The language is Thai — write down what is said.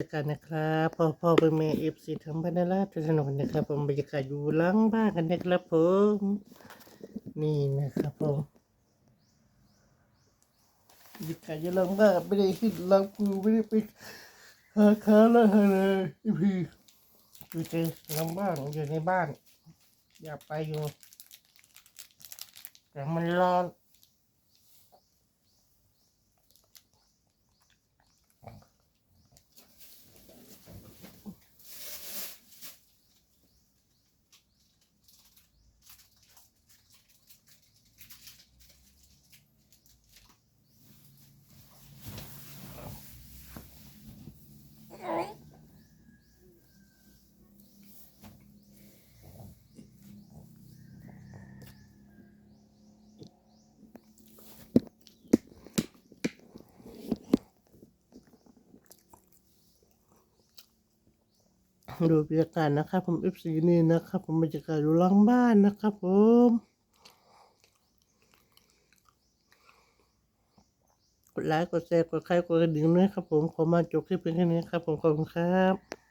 กันนะครับพ่อพ่อเป็นแม่เอฟซีทั้งบ้านนาราชถนนนะครับผมบรรยากาศอยู่หลังบ้านกันนะครับผมนี่นะครับผมบรรยากาศอยู่หลังบ้านไม่ได้ขึ้นหลังกูไม่ได้ไปหาค้าแล้วเลยพี่อยู่ในหลังบ้านอยู่ในบ้าน อยากไปอยู่แต่มันร้อน ดูบรรยากาศนะครับผมเอฟซีนี่นะครับผมบรรยากาศอยู่หลังบ้านนะครับผมกดไลค์กดแชร์กดใครกดกระดิ่งด้วยครับผมขอมาจบคลิปเพียงแค่นี้ครับผมขอบคุณครับ